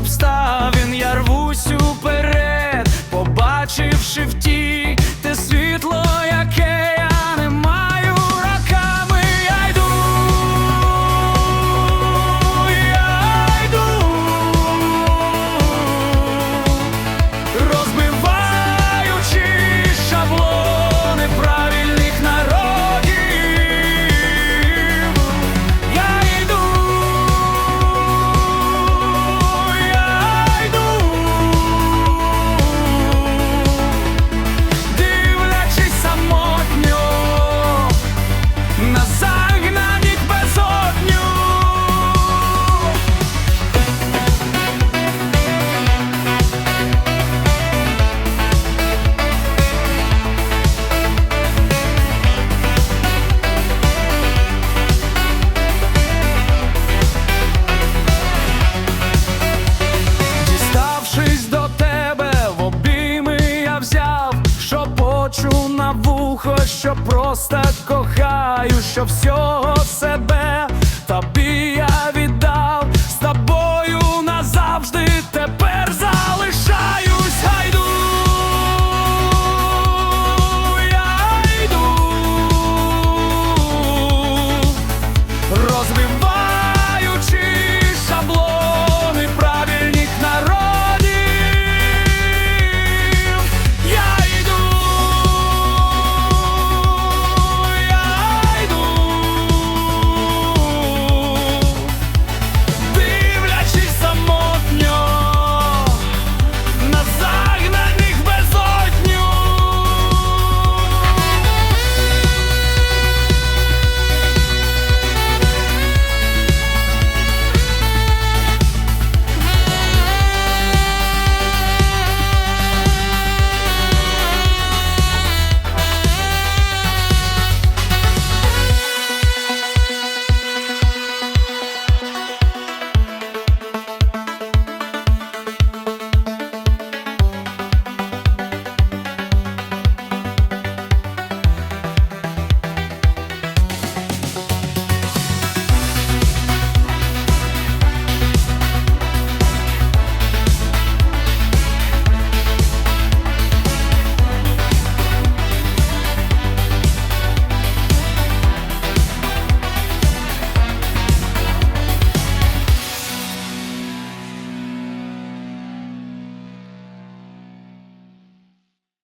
обставин я рвусь уперед, побачивши в ті. що просто кохаю, що всього себе.